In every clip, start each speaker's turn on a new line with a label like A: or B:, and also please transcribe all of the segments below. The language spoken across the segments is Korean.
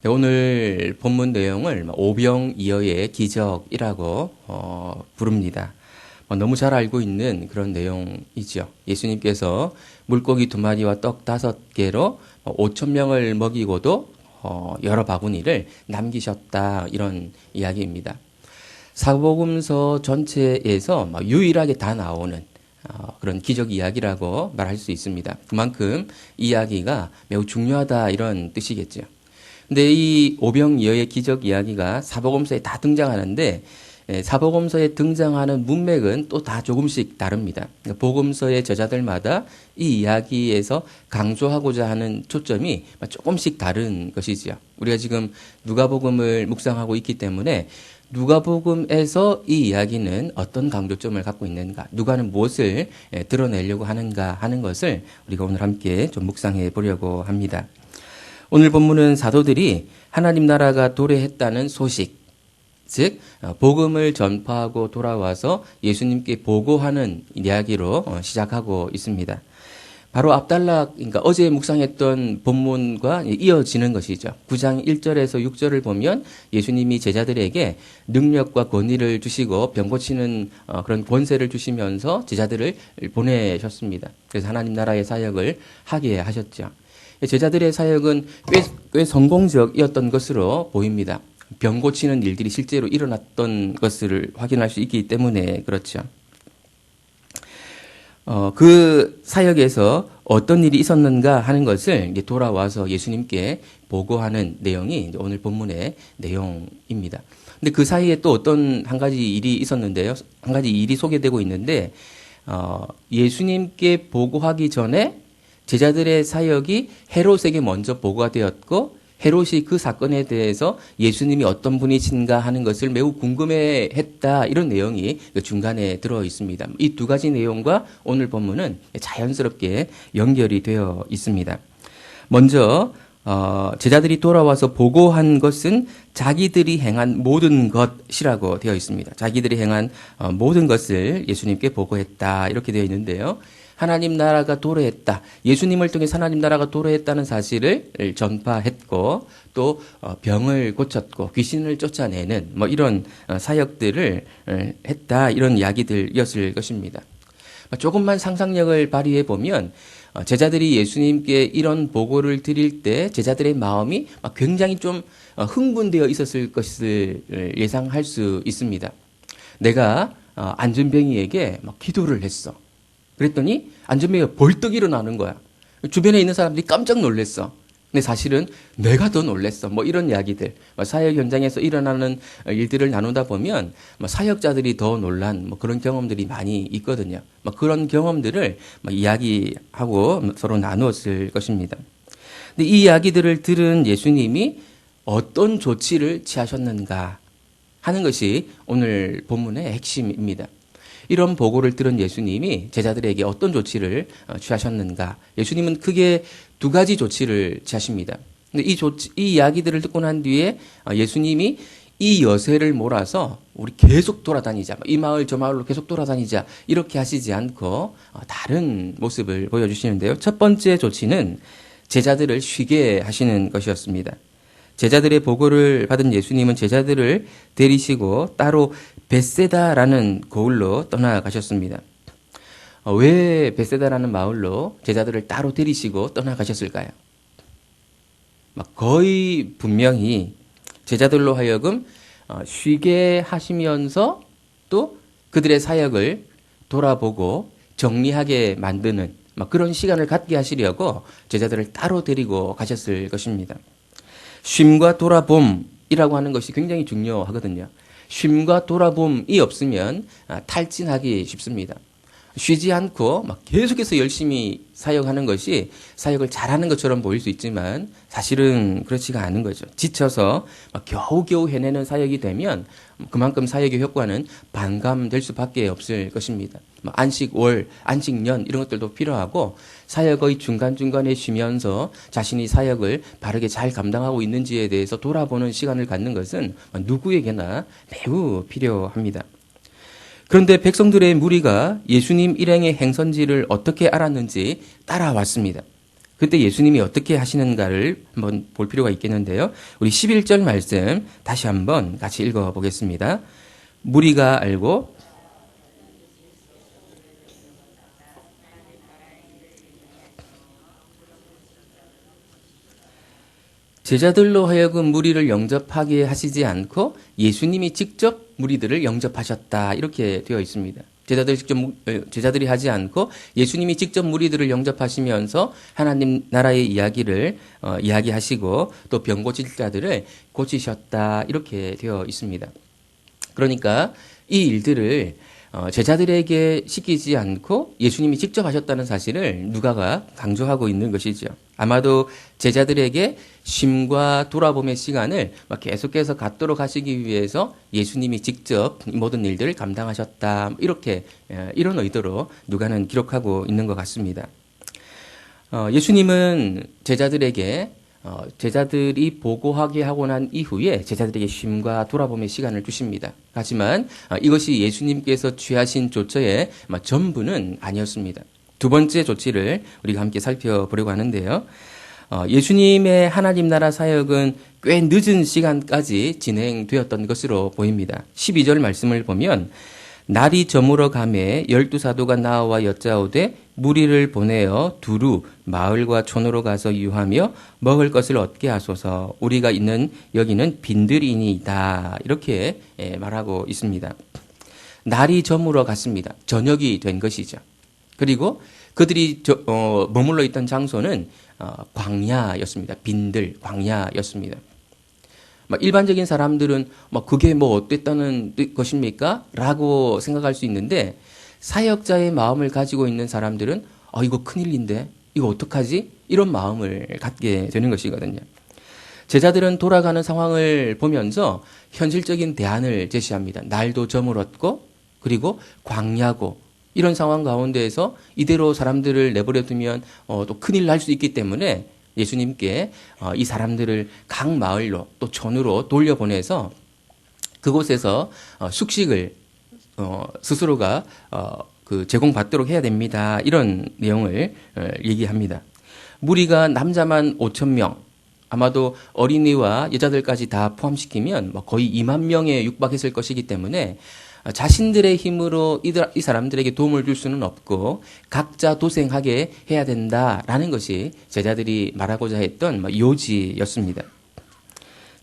A: 네, 오늘 본문 내용을 뭐 오병 이어의 기적이라고 어, 부릅니다. 뭐 너무 잘 알고 있는 그런 내용이죠. 예수님께서 물고기 두 마리와 떡 다섯 개로 5천 명을 먹이고도 어, 여러 바구니를 남기셨다 이런 이야기입니다. 사복음서 전체에서 유일하게 다 나오는 어, 그런 기적 이야기라고 말할 수 있습니다. 그만큼 이야기가 매우 중요하다 이런 뜻이겠죠. 근데 이 오병이어의 기적 이야기가 사복음서에 다 등장하는데 예, 사복음서에 등장하는 문맥은 또 다 조금씩 다릅니다. 그러니까 복음서의 저자들마다 이 이야기에서 강조하고자 하는 초점이 조금씩 다른 것이지요. 우리가 지금 누가복음을 묵상하고 있기 때문에 누가복음에서 이 이야기는 어떤 강조점을 갖고 있는가, 누가는 무엇을 예, 드러내려고 하는가 하는 것을 우리가 오늘 함께 좀 묵상해 보려고 합니다. 오늘 본문은 사도들이 하나님 나라가 도래했다는 소식, 즉 어, 복음을 전파하고 돌아와서 예수님께 보고하는 이야기로 어, 시작하고 있습니다. 바로 앞달락, 그러니까 어제 묵상했던 본문과 이어지는 것이죠. 9장 1절에서 6절을 보면 예수님이 제자들에게 능력과 권위를 주시고 병 고치는 어, 그런 권세를 주시면서 제자들을 보내셨습니다. 그래서 하나님 나라의 사역을 하게 하셨죠. 제자들의 사역은 꽤, 꽤 성공적이었던 것으로 보입니다. 병 고치는 일들이 실제로 일어났던 것을 확인할 수 있기 때문에 그렇죠. 어, 그 사역에서 어떤 일이 있었는가 하는 것을 이제 돌아와서 예수님께 보고하는 내용이 오늘 본문의 내용입니다. 근데 그 사이에 또 어떤 한 가지 일이 있었는데요. 한 가지 일이 소개되고 있는데, 어, 예수님께 보고하기 전에 제자들의 사역이 헤롯에게 먼저 보고가 되었고 헤롯이 그 사건에 대해서 예수님이 어떤 분이신가 하는 것을 매우 궁금해 했다. 이런 내용이 그 중간에 들어 있습니다. 이 두 가지 내용과 오늘 본문은 자연스럽게 연결이 되어 있습니다. 먼저, 어, 제자들이 돌아와서 보고한 것은 자기들이 행한 모든 것이라고 되어 있습니다. 자기들이 행한 어, 모든 것을 예수님께 보고했다. 이렇게 되어 있는데요. 하나님 나라가 도래했다. 예수님을 통해 하나님 나라가 도래했다는 사실을 전파했고 또 어, 병을 고쳤고 귀신을 쫓아내는 뭐 이런 어, 사역들을 어, 했다. 이런 이야기들이었을 것입니다. 조금만 상상력을 발휘해 보면 제자들이 예수님께 이런 보고를 드릴 때 제자들의 마음이 굉장히 좀 흥분되어 있었을 것을 예상할 수 있습니다. 내가 안전병이에게 기도를 했어. 그랬더니 안전뱅이가 벌떡 일어나는 거야. 주변에 있는 사람들이 깜짝 놀랐어. 근데 사실은 내가 더 놀랬어. 뭐 이런 이야기들. 뭐 사역 현장에서 일어나는 일들을 나누다 보면 뭐 사역자들이 더 놀란 뭐 그런 경험들이 많이 있거든요. 뭐 그런 경험들을 뭐 이야기하고 서로 나누었을 것입니다. 근데 이 이야기들을 들은 예수님이 어떤 조치를 취하셨는가 하는 것이 오늘 본문의 핵심입니다. 이런 보고를 들은 예수님이 제자들에게 어떤 조치를 어, 취하셨는가? 예수님은 크게 두 가지 조치를 취하십니다. 근데 이 조치, 이 이야기들을 듣고 난 뒤에 어, 예수님이 이 여세를 몰아서 우리 계속 돌아다니자. 이 마을 저 마을로 계속 돌아다니자. 이렇게 하시지 않고 어, 다른 모습을 보여주시는데요. 첫 번째 조치는 제자들을 쉬게 하시는 것이었습니다. 제자들의 보고를 받은 예수님은 제자들을 데리시고 따로 베세다라는 고을로 떠나가셨습니다. 어, 왜 베세다라는 마을로 제자들을 따로 데리시고 떠나가셨을까요? 거의 분명히 제자들로 하여금 어, 쉬게 하시면서 또 그들의 사역을 돌아보고 정리하게 만드는 그런 시간을 갖게 하시려고 제자들을 따로 데리고 가셨을 것입니다. 쉼과 돌아봄이라고 하는 것이 굉장히 중요하거든요. 쉼과 돌아봄이 없으면 아, 탈진하기 쉽습니다. 쉬지 않고 막 계속해서 열심히 사역하는 것이 사역을 잘하는 것처럼 보일 수 있지만 사실은 그렇지가 않은 거죠. 지쳐서 막 겨우겨우 해내는 사역이 되면 그만큼 사역의 효과는 반감될 수밖에 없을 것입니다. 뭐 안식 월, 안식 년 이런 것들도 필요하고 사역의 중간중간에 쉬면서 자신이 사역을 바르게 잘 감당하고 있는지에 대해서 돌아보는 시간을 갖는 것은 누구에게나 매우 필요합니다. 그런데 백성들의 무리가 예수님 일행의 행선지를 어떻게 알았는지 따라왔습니다. 그때 예수님이 어떻게 하시는가를 한번 볼 필요가 있겠는데요. 우리 11절 말씀 다시 한번 같이 읽어 보겠습니다. 무리가 알고 제자들로 하여금 무리를 영접하게 하시지 않고 예수님이 직접 무리들을 영접하셨다. 이렇게 되어 있습니다. 제자들이 직접 무- 어, 제자들이 하지 않고 예수님이 직접 무리들을 영접하시면서 하나님 나라의 이야기를 어, 이야기하시고 또 병 고칠 자들을 고치셨다. 이렇게 되어 있습니다. 그러니까 이 일들을 어, 제자들에게 시키지 않고 예수님이 직접 하셨다는 사실을 누가가 강조하고 있는 것이죠. 아마도 제자들에게 쉼과 돌아봄의 시간을 막 계속해서 갖도록 하시기 위해서 예수님이 직접 이 모든 일들을 감당하셨다. 이렇게 예, 이런 의도로 누가는 기록하고 있는 것 같습니다. 어, 예수님은 제자들에게 어, 제자들이 보고하게 하고 난 이후에 제자들에게 쉼과 돌아봄의 시간을 주십니다. 하지만 어, 이것이 예수님께서 취하신 조처의 전부는 아니었습니다. 두 번째 조치를 우리가 함께 살펴보려고 하는데요. 어, 예수님의 하나님 나라 사역은 꽤 늦은 시간까지 진행되었던 것으로 보입니다. 12절 말씀을 보면 날이 저물어 가매 열두 사도가 나와 여짜오되 무리를 보내어 두루 마을과 촌으로 가서 유하며 먹을 것을 얻게 하소서 우리가 있는 여기는 빈들이니이다 이렇게 예, 말하고 있습니다. 날이 저물어 갔습니다. 저녁이 된 것이죠. 그리고 그들이 저, 어, 머물러 있던 장소는 어, 광야였습니다. 빈들 광야였습니다. 막 일반적인 사람들은 막 그게 뭐 어땠다는 것입니까? 라고 생각할 수 있는데 사역자의 마음을 가지고 있는 사람들은 아 이거 큰일인데 이거 어떡하지? 이런 마음을 갖게 되는 것이거든요. 제자들은 돌아가는 상황을 보면서 현실적인 대안을 제시합니다. 날도 저물었고 그리고 광야고 이런 상황 가운데에서 이대로 사람들을 내버려 두면 어, 또 큰일 날 수 있기 때문에 예수님께 어, 이 사람들을 각 마을로 또 전으로 돌려보내서 그곳에서 어, 숙식을 어, 스스로가 어, 그 제공받도록 해야 됩니다. 이런 내용을 어, 얘기합니다. 무리가 남자만 5천 명, 아마도 어린이와 여자들까지 다 포함시키면 뭐 거의 2만 명에 육박했을 것이기 때문에 어, 자신들의 힘으로 이들, 이 사람들에게 도움을 줄 수는 없고 각자 도생하게 해야 된다라는 것이 제자들이 말하고자 했던 뭐 요지였습니다.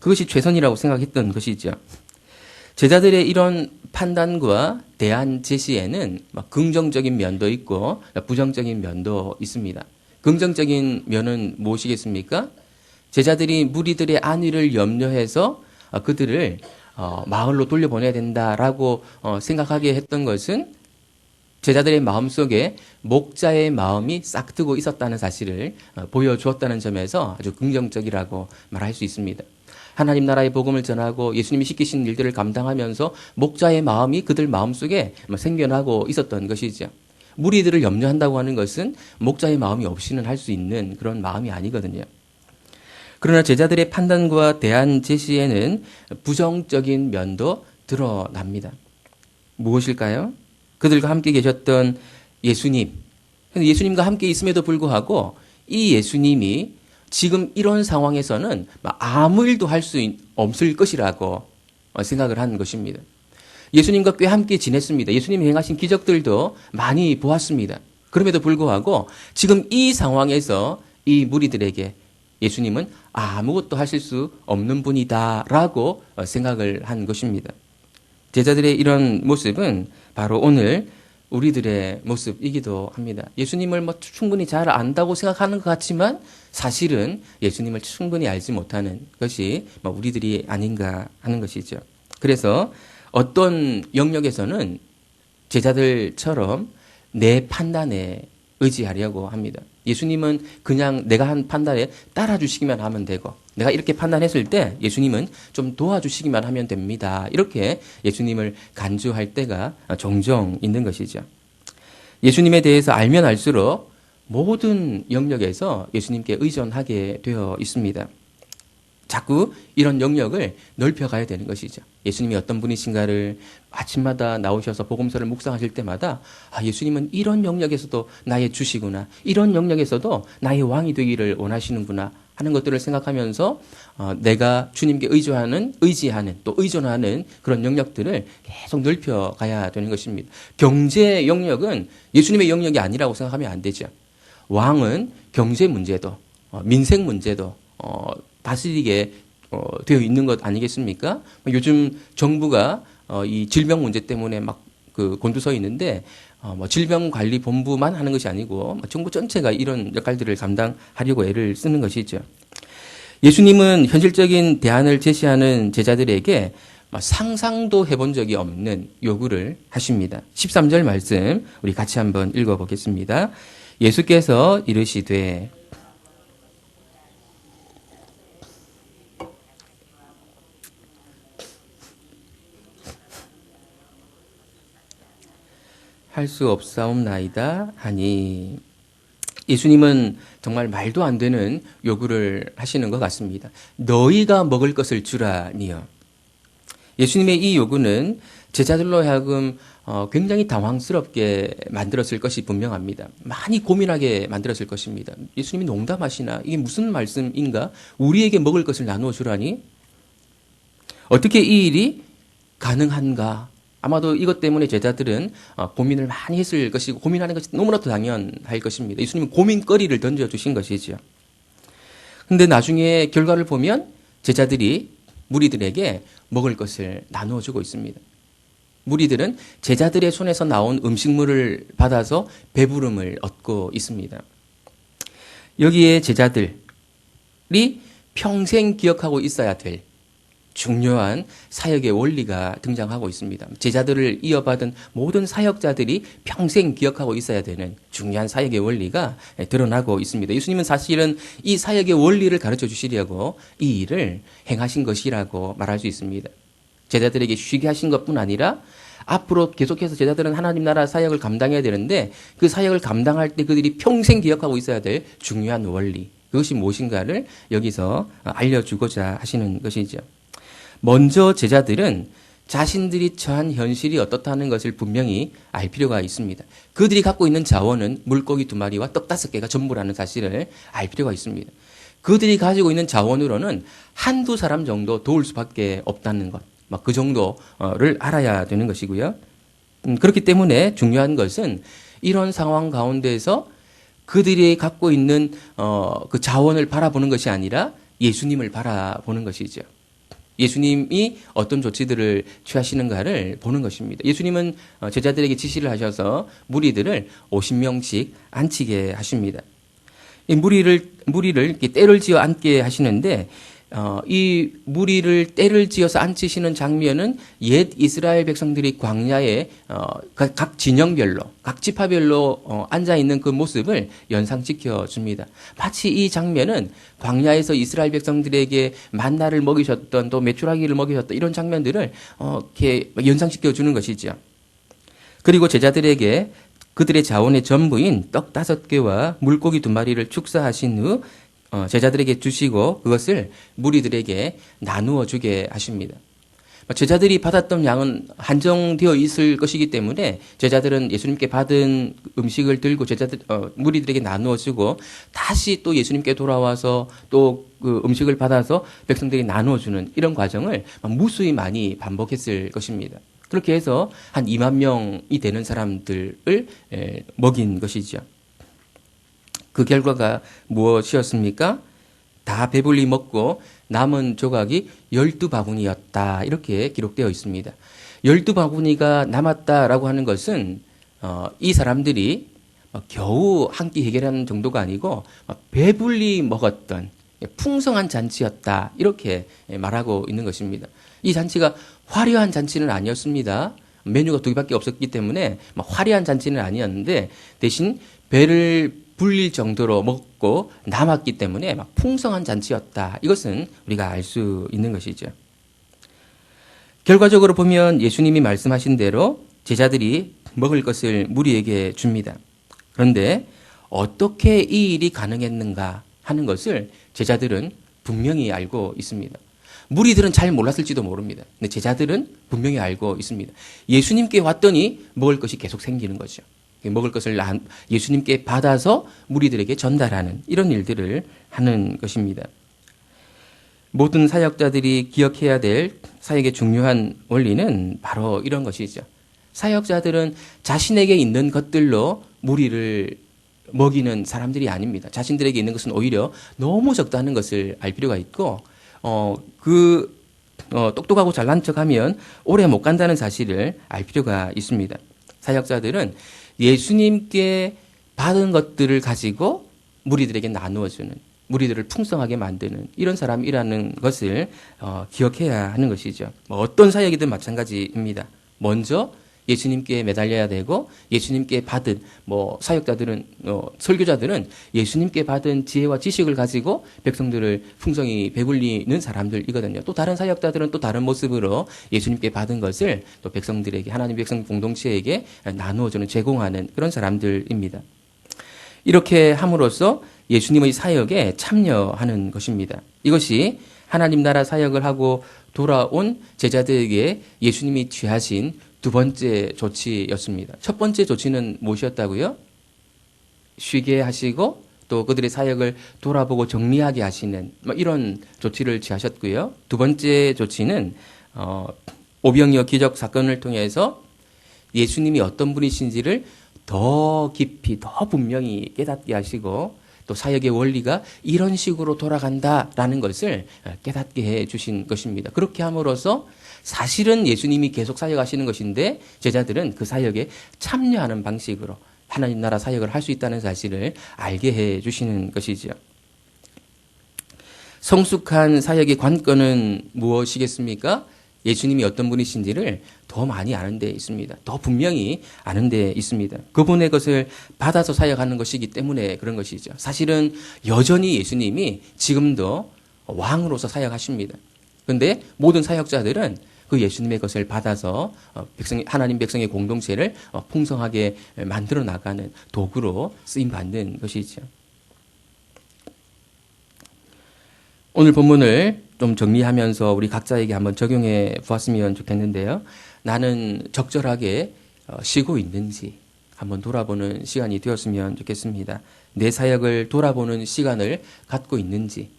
A: 그것이 최선이라고 생각했던 것이죠. 제자들의 이런 판단과 대안 제시에는 막 긍정적인 면도 있고 부정적인 면도 있습니다. 긍정적인 면은 무엇이겠습니까? 제자들이 무리들의 안위를 염려해서 어, 그들을 어, 마을로 돌려보내야 된다라고 어, 생각하게 했던 것은 제자들의 마음 속에 목자의 마음이 싹 트고 있었다는 사실을 어, 보여주었다는 점에서 아주 긍정적이라고 말할 수 있습니다. 하나님 나라의 복음을 전하고 예수님이 시키신 일들을 감당하면서 목자의 마음이 그들 마음 속에 생겨나고 있었던 것이죠. 무리들을 염려한다고 하는 것은 목자의 마음이 없이는 할 수 있는 그런 마음이 아니거든요. 그러나 제자들의 판단과 대안 제시에는 부정적인 면도 드러납니다. 무엇일까요? 그들과 함께 계셨던 예수님. 예수님과 함께 있음에도 불구하고 이 예수님이 지금 이런 상황에서는 아무 일도 할 수 없을 것이라고 생각을 한 것입니다. 예수님과 꽤 함께 지냈습니다. 예수님이 행하신 기적들도 많이 보았습니다. 그럼에도 불구하고 지금 이 상황에서 이 무리들에게 예수님은 아무것도 하실 수 없는 분이다라고 생각을 한 것입니다. 제자들의 이런 모습은 바로 오늘 우리들의 모습이기도 합니다. 예수님을 뭐 충분히 잘 안다고 생각하는 것 같지만 사실은 예수님을 충분히 알지 못하는 것이 뭐 우리들이 아닌가 하는 것이죠. 그래서 어떤 영역에서는 제자들처럼 내 판단에 의지하려고 합니다. 예수님은 그냥 내가 한 판단에 따라주시기만 하면 되고, 내가 이렇게 판단했을 때 예수님은 좀 도와주시기만 하면 됩니다. 이렇게 예수님을 간주할 때가 종종 있는 것이죠. 예수님에 대해서 알면 알수록 모든 영역에서 예수님께 의존하게 되어 있습니다. 자꾸 이런 영역을 넓혀가야 되는 것이죠. 예수님이 어떤 분이신가를 아침마다 나오셔서 복음서를 묵상하실 때마다 아, 예수님은 이런 영역에서도 나의 주시구나. 이런 영역에서도 나의 왕이 되기를 원하시는구나. 하는 것들을 생각하면서 어, 내가 주님께 의존하는 의지하는 또 의존하는 그런 영역들을 계속 넓혀가야 되는 것입니다. 경제 영역은 예수님의 영역이 아니라고 생각하면 안 되죠. 왕은 경제 문제도 어, 민생 문제도 어, 다스리게 어, 되어 있는 것 아니겠습니까? 요즘 정부가 어, 이 질병 문제 때문에 막 그 곤두서 있는데 어, 뭐 질병관리본부만 하는 것이 아니고 뭐 정부 전체가 이런 역할들을 감당하려고 애를 쓰는 것이죠. 예수님은 현실적인 대안을 제시하는 제자들에게 뭐 상상도 해본 적이 없는 요구를 하십니다. 13절 말씀 우리 같이 한번 읽어보겠습니다. 예수께서 이르시되 할 수 없사옵나이다 하니 예수님은 정말 말도 안 되는 요구를 하시는 것 같습니다. 너희가 먹을 것을 주라니요. 예수님의 이 요구는 제자들로 하여금 어, 굉장히 당황스럽게 만들었을 것이 분명합니다. 많이 고민하게 만들었을 것입니다. 예수님이 농담하시나? 이게 무슨 말씀인가? 우리에게 먹을 것을 나누어 주라니? 어떻게 이 일이 가능한가? 아마도 이것 때문에 제자들은 어, 고민을 많이 했을 것이고 고민하는 것이 너무나도 당연할 것입니다. 예수님은 고민거리를 던져주신 것이지요. 근데 나중에 결과를 보면 제자들이 무리들에게 먹을 것을 나누어 주고 있습니다. 무리들은 제자들의 손에서 나온 음식물을 받아서 배부름을 얻고 있습니다. 여기에 제자들이 평생 기억하고 있어야 될 중요한 사역의 원리가 등장하고 있습니다. 제자들을 이어받은 모든 사역자들이 평생 기억하고 있어야 되는 중요한 사역의 원리가 드러나고 있습니다. 예수님은 사실은 이 사역의 원리를 가르쳐 주시려고 이 일을 행하신 것이라고 말할 수 있습니다. 제자들에게 쉬게 하신 것뿐 아니라 앞으로 계속해서 제자들은 하나님 나라 사역을 감당해야 되는데 그 사역을 감당할 때 그들이 평생 기억하고 있어야 될 중요한 원리, 그것이 무엇인가를 여기서 알려주고자 하시는 것이죠. 먼저 제자들은 자신들이 처한 현실이 어떻다는 것을 분명히 알 필요가 있습니다. 그들이 갖고 있는 자원은 물고기 두 마리와 떡 다섯 개가 전부라는 사실을 알 필요가 있습니다. 그들이 가지고 있는 자원으로는 한두 사람 정도 도울 수밖에 없다는 것. 막 그 정도를 알아야 되는 것이고요. 음, 그렇기 때문에 중요한 것은 이런 상황 가운데서 그들이 갖고 있는 어, 그 자원을 바라보는 것이 아니라 예수님을 바라보는 것이죠. 예수님이 어떤 조치들을 취하시는가를 보는 것입니다. 예수님은 어, 제자들에게 지시를 하셔서 무리들을 50명씩 앉히게 하십니다. 이 무리를 무리를 때를 지어 앉게 하시는데 어, 이 무리를 때를 지어서 앉히시는 장면은 옛 이스라엘 백성들이 광야에 어, 각 진영별로, 각 지파별로 어, 앉아 있는 그 모습을 연상시켜 줍니다. 마치 이 장면은 광야에서 이스라엘 백성들에게 만나를 먹이셨던 또 메추라기를 먹이셨던 이런 장면들을 어, 이렇게 연상시켜 주는 것이죠. 그리고 제자들에게 그들의 자원의 전부인 떡 다섯 개와 물고기 두 마리를 축사하신 후 어, 제자들에게 주시고 그것을 무리들에게 나누어 주게 하십니다. 제자들이 받았던 양은 한정되어 있을 것이기 때문에 제자들은 예수님께 받은 음식을 들고 제자들 어, 무리들에게 나누어 주고 다시 또 예수님께 돌아와서 또 그 음식을 받아서 백성들이 나누어 주는 이런 과정을 무수히 많이 반복했을 것입니다. 그렇게 해서 한 2만 명이 되는 사람들을 에, 먹인 것이죠. 그 결과가 무엇이었습니까? 다 배불리 먹고 남은 조각이 열두 바구니였다. 이렇게 기록되어 있습니다. 열두 바구니가 남았다라고 하는 것은 어, 이 사람들이 겨우 한 끼 해결하는 정도가 아니고 배불리 먹었던 풍성한 잔치였다. 이렇게 말하고 있는 것입니다. 이 잔치가 화려한 잔치는 아니었습니다. 메뉴가 두 개밖에 없었기 때문에 화려한 잔치는 아니었는데 대신 배를 불릴 정도로 먹고 남았기 때문에 막 풍성한 잔치였다. 이것은 우리가 알 수 있는 것이죠. 결과적으로 보면 예수님이 말씀하신 대로 제자들이 먹을 것을 무리에게 줍니다. 그런데 어떻게 이 일이 가능했는가 하는 것을 제자들은 분명히 알고 있습니다. 무리들은 잘 몰랐을지도 모릅니다. 근데 제자들은 분명히 알고 있습니다. 예수님께 왔더니 먹을 것이 계속 생기는 거죠. 먹을 것을 예수님께 받아서 무리들에게 전달하는 이런 일들을 하는 것입니다. 모든 사역자들이 기억해야 될 사역의 중요한 원리는 바로 이런 것이죠. 사역자들은 자신에게 있는 것들로 무리를 먹이는 사람들이 아닙니다. 자신들에게 있는 것은 오히려 너무 적다는 것을 알 필요가 있고, 어, 그, 어, 똑똑하고 잘난 척 하면 오래 못 간다는 사실을 알 필요가 있습니다. 사역자들은 예수님께 받은 것들을 가지고 무리들에게 나누어주는, 무리들을 풍성하게 만드는 이런 사람이라는 것을 어, 기억해야 하는 것이죠. 뭐 어떤 사역이든 마찬가지입니다. 먼저 예수님께 매달려야 되고 예수님께 받은 뭐 사역자들은 어, 설교자들은 예수님께 받은 지혜와 지식을 가지고 백성들을 풍성히 배불리는 사람들이거든요. 또 다른 사역자들은 또 다른 모습으로 예수님께 받은 것을 또 백성들에게 하나님 백성 공동체에게 나누어주는 제공하는 그런 사람들입니다. 이렇게 함으로써 예수님의 사역에 참여하는 것입니다. 이것이 하나님 나라 사역을 하고 돌아온 제자들에게 예수님이 취하신 두 번째 조치였습니다. 첫 번째 조치는 무엇이었다고요? 쉬게 하시고 또 그들의 사역을 돌아보고 정리하게 하시는 뭐 이런 조치를 취하셨고요. 두 번째 조치는 어, 오병이어 기적 사건을 통해서 예수님이 어떤 분이신지를 더 깊이 더 분명히 깨닫게 하시고 또 사역의 원리가 이런 식으로 돌아간다라는 것을 깨닫게 해 주신 것입니다. 그렇게 함으로써 사실은 예수님이 계속 사역하시는 것인데 제자들은 그 사역에 참여하는 방식으로 하나님 나라 사역을 할 수 있다는 사실을 알게 해 주시는 것이지요. 성숙한 사역의 관건은 무엇이겠습니까? 예수님이 어떤 분이신지를 더 많이 아는 데 있습니다. 더 분명히 아는 데 있습니다. 그분의 것을 받아서 사역하는 것이기 때문에 그런 것이죠. 사실은 여전히 예수님이 지금도 왕으로서 사역하십니다. 그런데 모든 사역자들은 그 예수님의 것을 받아서 어, 백성 하나님 백성의 공동체를 어, 풍성하게 만들어 나가는 도구로 쓰임 받는 것이죠. 오늘 본문을 좀 정리하면서 우리 각자에게 한번 적용해 보았으면 좋겠는데요. 나는 적절하게 어, 쉬고 있는지 한번 돌아보는 시간이 되었으면 좋겠습니다. 내 사역을 돌아보는 시간을 갖고 있는지,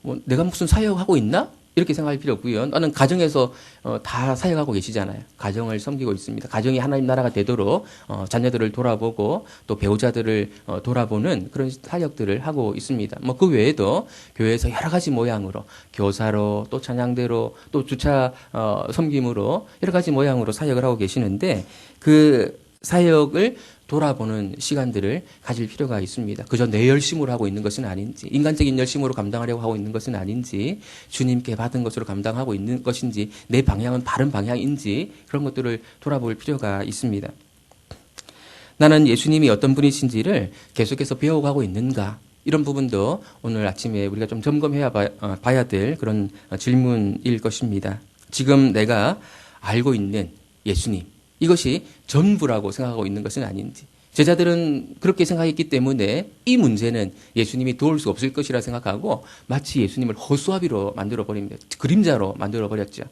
A: 뭐 내가 무슨 사역하고 있나? 이렇게 생각할 필요 없고요. 나는 가정에서 어, 다 사역하고 계시잖아요. 가정을 섬기고 있습니다. 가정이 하나님 나라가 되도록 어, 자녀들을 돌아보고 또 배우자들을 어, 돌아보는 그런 사역들을 하고 있습니다. 뭐 그 외에도 교회에서 여러 가지 모양으로 교사로 또 찬양대로 또 주차 어, 섬김으로 여러 가지 모양으로 사역을 하고 계시는데 그 사역을 돌아보는 시간들을 가질 필요가 있습니다. 그저 내 열심으로 하고 있는 것은 아닌지, 인간적인 열심으로 감당하려고 하고 있는 것은 아닌지, 주님께 받은 것으로 감당하고 있는 것인지, 내 방향은 바른 방향인지, 그런 것들을 돌아볼 필요가 있습니다. 나는 예수님이 어떤 분이신지를 계속해서 배워가고 있는가, 이런 부분도 오늘 아침에 우리가 좀 점검해야 어, 봐야 될 그런 질문일 것입니다. 지금 내가 알고 있는 예수님, 이것이 전부라고 생각하고 있는 것은 아닌지. 제자들은 그렇게 생각했기 때문에 이 문제는 예수님이 도울 수 없을 것이라 생각하고 마치 예수님을 허수아비로 만들어 버립니다. 그림자로 만들어 버렸죠.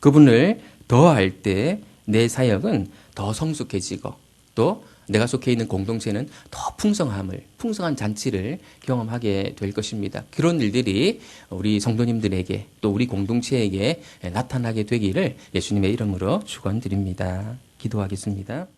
A: 그분을 더 알 때 내 사역은 더 성숙해지고 또 내가 속해 있는 공동체는 더 풍성함을, 풍성한 잔치를 경험하게 될 것입니다. 그런 일들이 우리 성도님들에게 또 우리 공동체에게 나타나게 되기를 예수님의 이름으로 축원드립니다. 기도하겠습니다.